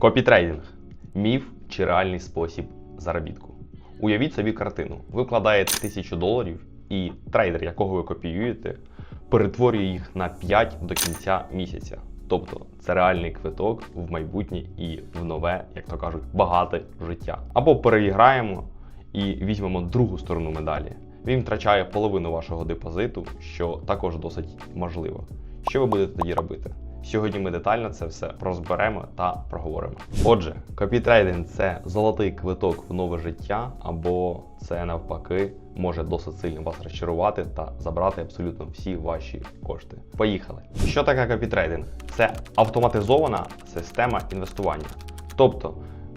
Копітрейдинг міф чи реальний спосіб заробітку. Уявіть собі картину. Ви вкладаєте тисячу доларів, і трейдер, якого ви копіюєте, перетворює їх на 5 до кінця місяця. Тобто це реальний квиток в майбутнє і в нове, як то кажуть, багате життя. Або переіграємо і візьмемо другу сторону медалі. Він втрачає половину вашого депозиту, що також досить можливо. Що ви будете тоді робити? Сьогодні ми детально це все розберемо та проговоримо. Отже, копітрейдинг це золотий квиток в нове життя, або це навпаки може досить сильно вас розчарувати та забрати абсолютно всі ваші кошти. Поїхали. Що таке копітрейдинг? Це автоматизована система інвестування. Тобто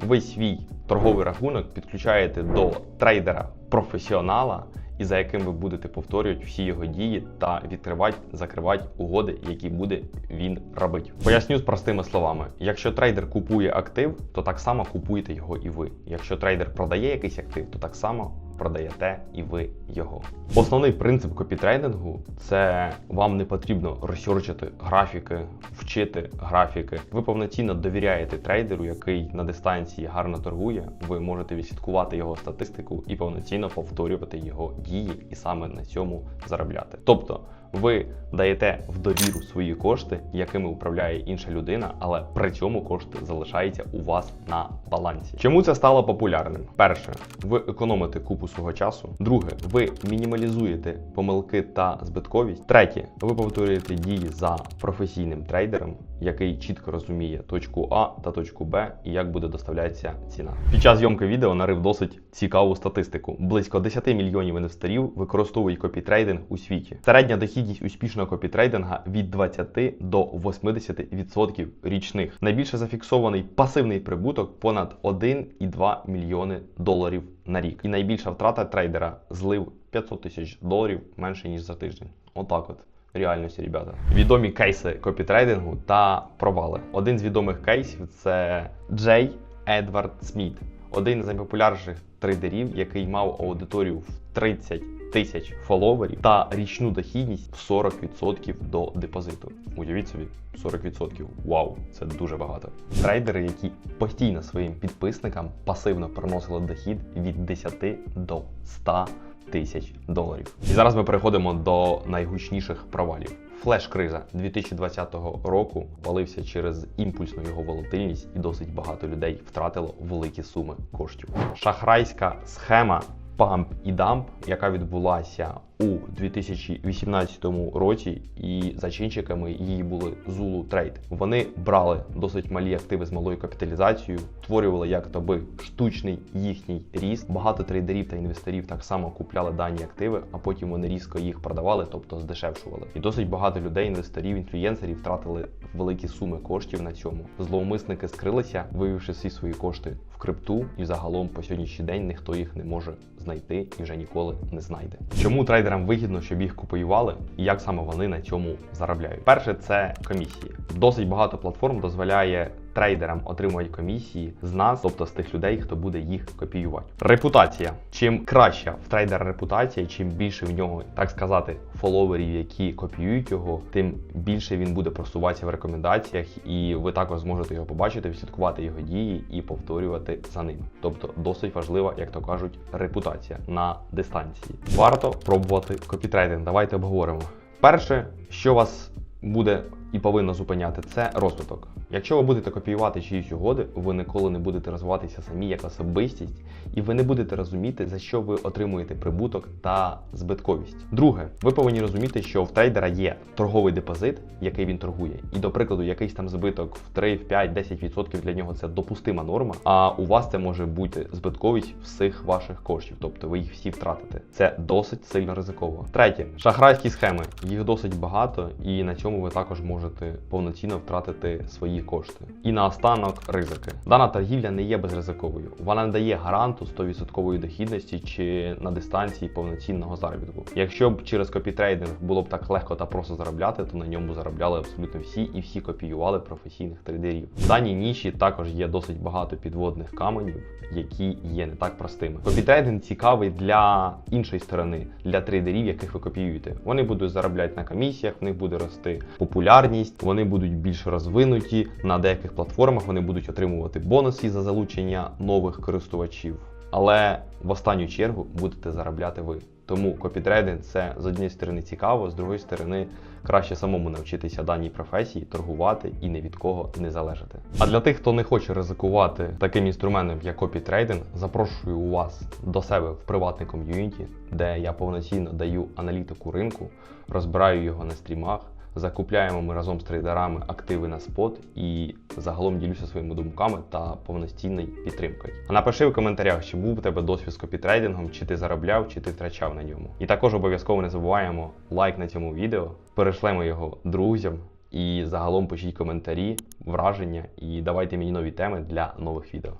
ви свій торговий рахунок підключаєте до трейдера професіонала, і за яким ви будете повторювати всі його дії та відкривати, закривати угоди, які буде він робити. Поясню з простими словами: якщо трейдер купує актив, то так само купуєте його і ви. Якщо трейдер продає якийсь актив, то так само продаєте і ви його. Основний принцип копітрейдингу це вам не потрібно розчорчити графіки, вчити графіки. Ви повноцінно довіряєте трейдеру, який на дистанції гарно торгує. Ви можете відслідкувати його статистику і повноцінно повторювати його дії, і саме на цьому заробляти. Тобто. Ви даєте в довіру свої кошти, якими управляє інша людина, але при цьому кошти залишаються у вас на балансі. Чому це стало популярним? Перше, ви економите купу свого часу. Друге, ви мінімалізуєте помилки та збитковість. Третє, ви повторюєте дії за професійним трейдером, який чітко розуміє точку А та точку Б і як буде доставлятися ціна. Під час зйомки відео нарив досить цікаву статистику. Близько 10 мільйонів інвесторів використовують копітрейдинг у світі. Середня дохідність успішного копітрейдинга від 20 до 80% річних. Найбільше зафіксований пасивний прибуток понад 1,2 мільйони доларів на рік. І найбільша втрата трейдера злив 500 тисяч доларів менше ніж за тиждень. Отак от. Реальності, ребята. Відомі кейси копітрейдингу та провали. Один з відомих кейсів це Джей Едвард Сміт, один з найпопулярніших трейдерів, який мав аудиторію в 30 тисяч фоловерів та річну дохідність в 40% до депозиту. Уявіть собі, 40%. Вау, це дуже багато. Трейдери, які постійно своїм підписникам пасивно приносили дохід від 10 до 100 тисяч доларів. І зараз ми переходимо до найгучніших провалів. Флеш-криза 2020 року валився через імпульсну його волатильність, і досить багато людей втратило великі суми коштів. Шахрайська схема памп і дамп, яка відбулася у 2018 році, і зачинщиками її були Zulu Trade. Вони брали досить малі активи з малою капіталізацією, створювали як то би штучний їхній ріст. Багато трейдерів та інвесторів так само купляли дані активи, а потім вони різко їх продавали, тобто здешевшували. І досить багато людей, інвесторів, інфлюєнсерів втратили великі суми коштів на цьому. Зловмисники скрилися, вивівши всі свої кошти в крипту, і загалом по сьогоднішній день ніхто їх не може знайти і вже ніколи не знайде. Чому трейдерам вигідно, щоб їх копіювали, і як саме вони на цьому заробляють? Перше, це комісії. Досить багато платформ дозволяє трейдерам отримувати комісії з нас, тобто з тих людей, хто буде їх копіювати. Репутація. Чим краща в трейдера репутація, чим більше в нього, так сказати, фоловерів, які копіюють його, тим більше він буде просуватися в рекомендаціях, і ви також зможете його побачити, відслідкувати його дії і повторювати за ним. Тобто досить важлива, як то кажуть, репутація на дистанції. Варто пробувати копітрейдинг. Давайте обговоримо. Перше, що вас буде і повинно зупиняти, це розвиток. Якщо ви будете копіювати чиїсь угоди, ви ніколи не будете розвиватися самі як особистість, і ви не будете розуміти, за що ви отримуєте прибуток та збитковість. Друге, ви повинні розуміти, що в трейдера є торговий депозит, який він торгує, і до прикладу, якийсь там збиток в 3, в 5, 10% для нього це допустима норма. А у вас це може бути збитковість всіх ваших коштів, тобто ви їх всі втратите. Це досить сильно ризиково. Третє, шахрайські схеми. Їх досить багато, і на цьому ви також можете повноцінно втратити свої кошти. І наостанок ризики. Дана торгівля не є безризиковою. Вона не дає гаранту 100% дохідності чи на дистанції повноцінного заробітку. Якщо б через копітрейдинг було б так легко та просто заробляти, то на ньому заробляли абсолютно всі і всі копіювали професійних трейдерів. В даній ніші також є досить багато підводних каменів, які є не так простими. Копітрейдинг цікавий для іншої сторони, для трейдерів, яких ви копіюєте. Вони будуть заробляти на комісіях, в них буде рости популярність. Популярність, вони будуть більш розвинуті. На деяких платформах вони будуть отримувати бонуси за залучення нових користувачів. Але в останню чергу будете заробляти ви. Тому копітрейдинг це з однієї сторони цікаво, з другої сторони краще самому навчитися даній професії, торгувати і ні від кого не залежати. А для тих, хто не хоче ризикувати таким інструментом, як копітрейдинг, запрошую у вас до себе в приватний ком'юніті, де я повноцінно даю аналітику ринку, розбираю його на стрімах. Закупляємо ми разом з трейдерами активи на спот і загалом ділюся своїми думками та повноцінною підтримкою. А напиши в коментарях, чи був у тебе досвід з копітрейдингом, чи ти заробляв, чи ти втрачав на ньому. І також обов'язково не забуваємо лайк на цьому відео, перешлемо його друзям і загалом пишіть коментарі, враження і давайте мені нові теми для нових відео.